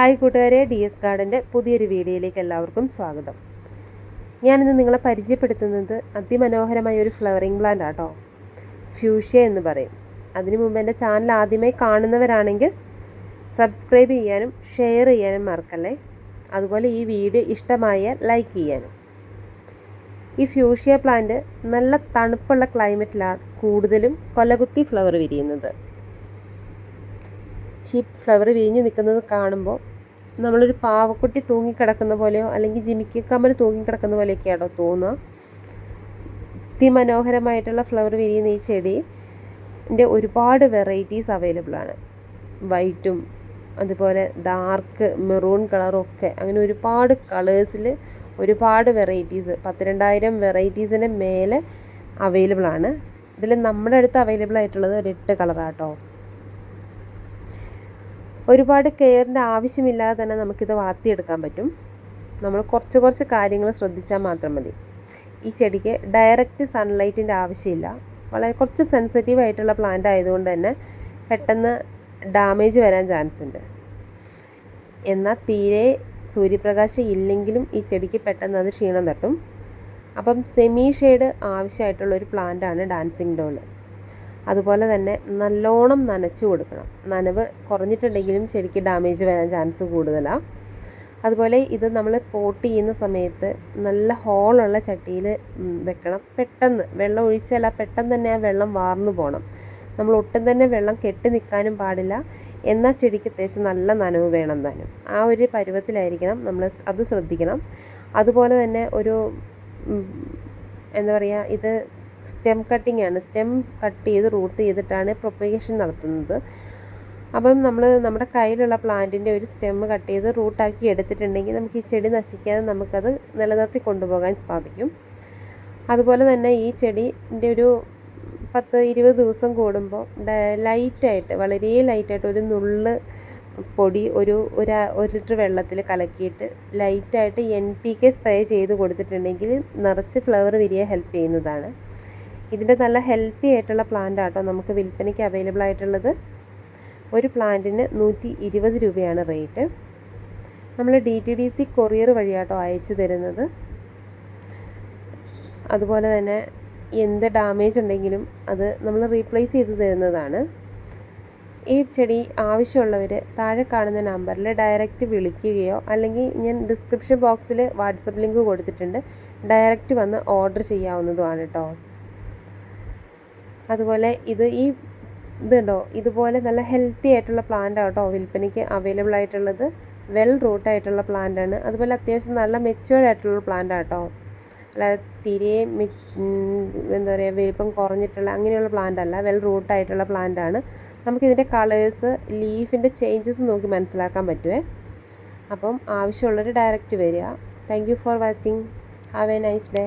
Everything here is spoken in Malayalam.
ഹായ് കൂട്ടുകാരെ ഡി എസ് ഗാർഡന്റെ പുതിയൊരു വീഡിയോയിലേക്ക് എല്ലാവർക്കും സ്വാഗതം. ഞാനിന്ന് നിങ്ങളെ പരിചയപ്പെടുത്തുന്നത് അതിമനോഹരമായ ഒരു ഫ്ലവറിംഗ് പ്ലാന്റ് ആട്ടോ. ഫ്യൂഷ്യ എന്ന് പറയും. അതിനു മുമ്പ് എന്റെ ചാനൽ ആദ്യമായി കാണുന്നവരാണെങ്കിൽ സബ്സ്ക്രൈബ് ചെയ്യാനും ഷെയർ ചെയ്യാനും മറക്കല്ലേ? അതുപോലെ ഈ വീഡിയോ ഇഷ്ടമായാൽ ലൈക്ക് ചെയ്യാനും. ഈ ഫ്യൂഷ്യ പ്ലാന്റ് നല്ല തണുപ്പുള്ള ക്ലൈമറ്റിലാണ് കൂടുതലും കൊലകുത്തി ഫ്ലവർ വിരിയുന്നത്. ഈ ഫ്ലവർ വിരിഞ്ഞ് നിൽക്കുന്നത് കാണുമ്പോൾ നമ്മളൊരു പാവക്കുട്ടി തൂങ്ങിക്കിടക്കുന്ന പോലെയോ അല്ലെങ്കിൽ ജിമിക്കക്കമ്മൽ തൂങ്ങിക്കിടക്കുന്ന പോലെയൊക്കെയാണോ തോന്നുക? അതിമനോഹരമായിട്ടുള്ള ഫ്ലവർ വിരിയുന്ന ഈ ചെടിന്റെ ഒരുപാട് വെറൈറ്റീസ് അവൈലബിൾ ആണ്. വൈറ്റും അതുപോലെ ഡാർക്ക് മെറൂൺ കളറും ഒക്കെ അങ്ങനെ ഒരുപാട് കളേഴ്സിൽ ഒരുപാട് വെറൈറ്റീസ് പത്ത് രണ്ടായിരം വെറൈറ്റീസിന് മേലെ അവൈലബിൾ ആണ്. ഇതിൽ നമ്മുടെ അടുത്ത് അവൈലബിൾ ആയിട്ടുള്ളത് ഒരു എട്ട് കളറാട്ടോ ഒരുപാട് കെയറിന്റെ ആവശ്യമില്ലാതെ തന്നെ നമുക്കിത് വളർത്തിയെടുക്കാൻ പറ്റും. നമ്മൾ കുറച്ച് കുറച്ച് കാര്യങ്ങൾ ശ്രദ്ധിച്ചാൽ മാത്രം മതി. ഈ ചെടിക്ക് ഡയറക്റ്റ് സൺലൈറ്റിന്റെ ആവശ്യമില്ല. വളരെ കുറച്ച് സെൻസിറ്റീവ് ആയിട്ടുള്ള പ്ലാന്റ് ആയതുകൊണ്ട് തന്നെ പെട്ടെന്ന് ഡാമേജ് വരാൻ ചാൻസ് ഉണ്ട്. എന്നാൽ തീരെ സൂര്യപ്രകാശം ഇല്ലെങ്കിലും ഈ ചെടിക്ക് പെട്ടെന്ന് അത് ക്ഷീണം തട്ടും. അപ്പം സെമി ഷെയ്ഡ് ആവശ്യമായിട്ടുള്ളൊരു പ്ലാന്റാണ് ഡാൻസിങ് ഡോൾ അതുപോലെ തന്നെ നല്ലോണം നനച്ചു കൊടുക്കണം. നനവ് കുറഞ്ഞിട്ടുണ്ടെങ്കിലും ചെടിക്ക് ഡാമേജ് വരാൻ ചാൻസ് കൂടുതലാണ് അതുപോലെ ഇത് നമ്മൾ പോട്ട് ചെയ്യുന്ന സമയത്ത് നല്ല ഹോളുള്ള ചട്ടിയിൽ വെക്കണം. പെട്ടെന്ന് വെള്ളം ഒഴിച്ചാൽ പെട്ടെന്ന് തന്നെ ആ വെള്ളം വാർന്നു പോകണം നമ്മൾ ഒട്ടും തന്നെ വെള്ളം കെട്ടി നിൽക്കാനും പാടില്ല. എന്നാൽ ചെടിക്ക് അത്യാവശ്യം നല്ല നനവ് വേണം താനും ആ ഒരു പരുവത്തിലായിരിക്കണം നമ്മൾ അത് ശ്രദ്ധിക്കണം. അതുപോലെ തന്നെ ഒരു എന്താ പറയുക ഇത് സ്റ്റെം കട്ടിംഗ് ആണ്. സ്റ്റെം കട്ട് ചെയ്ത് റൂട്ട് ചെയ്തിട്ടാണ് പ്രൊപ്പഗേഷൻ നടത്തുന്നത്. അപ്പം നമ്മൾ നമ്മുടെ കയ്യിലുള്ള പ്ലാന്റിന്റെ ഒരു സ്റ്റെം കട്ട് ചെയ്ത് റൂട്ടാക്കി എടുത്തിട്ടുണ്ടെങ്കിൽ നമുക്ക് ഈ ചെടി നശിക്കാതെ നമുക്കത് നിലനിർത്തി കൊണ്ടുപോകാൻ സാധിക്കും. അതുപോലെ തന്നെ ഈ ചെടിന്റെ ഒരു പത്ത് ഇരുപത് ദിവസം കൂടുമ്പോൾ ലൈറ്റായിട്ട് വളരെ ലൈറ്റായിട്ട് ഒരു നുള്ള് പൊടി ഒരു ഒരു ഒരു ലിറ്റർ വെള്ളത്തിൽ കലക്കിയിട്ട് ലൈറ്റായിട്ട് എൻ പി കെ സ്പ്രേ ചെയ്ത് കൊടുത്തിട്ടുണ്ടെങ്കിൽ നിറച്ച് ഫ്ലവർ വിരിയാൻ ഹെൽപ്പ് ചെയ്യുന്നതാണ്. ഇതിന്റെ നല്ല ഹെൽത്തി ആയിട്ടുള്ള പ്ലാന്റ് ആട്ടോ നമുക്ക് വിൽപ്പനയ്ക്ക് അവൈലബിൾ ആയിട്ടുള്ളത്. ഒരു പ്ലാന്റിന് നൂറ്റി ഇരുപത് രൂപയാണ് റേറ്റ് നമ്മൾ D T D C courier വഴിയാട്ടോ അയച്ചു തരുന്നത്. അതുപോലെ തന്നെ എന്ത് ഡാമേജ് ഉണ്ടെങ്കിലും അത് നമ്മൾ റീപ്ലേസ് ചെയ്ത് തരുന്നതാണ്. ഈ ചെടി ആവശ്യമുള്ളവർ താഴെ കാണുന്ന നമ്പറിൽ ഡയറക്റ്റ് വിളിക്കുകയോ അല്ലെങ്കിൽ ഞാൻ ഡിസ്ക്രിപ്ഷൻ ബോക്സിൽ വാട്സപ്പ് ലിങ്ക് കൊടുത്തിട്ടുണ്ട്. ഡയറക്റ്റ് വന്ന് ഓർഡർ ചെയ്യാവുന്നതുമാണ് കേട്ടോ അതുപോലെ ഇത് ഈ ഇതുണ്ടോ? ഇതുപോലെ നല്ല ഹെൽത്തി ആയിട്ടുള്ള പ്ലാന്റ് ആട്ടോ വിൽപ്പനയ്ക്ക് അവൈലബിൾ ആയിട്ടുള്ളത്. വെൽ റൂട്ട് ആയിട്ടുള്ള പ്ലാന്റ് ആണ്. അതുപോലെ അത്യാവശ്യം നല്ല മെച്യൂർഡ് ആയിട്ടുള്ള പ്ലാന്റ് ആട്ടോ അല്ലാതെ തീരെ എന്താ പറയുക വലിപ്പം കുറഞ്ഞിട്ടുള്ള അങ്ങനെയുള്ള പ്ലാന്റ് അല്ല. വെൽ റൂട്ട് ആയിട്ടുള്ള പ്ലാന്റ് ആണ്. നമുക്കിതിന്റെ കളേഴ്സ് ലീഫിന്റെ ചേഞ്ചസ് നോക്കി മനസ്സിലാക്കാൻ പറ്റുമേ അപ്പം ആവശ്യമുള്ളൊരു ഡയറക്റ്റ് വരിക. Thank you for watching have a nice day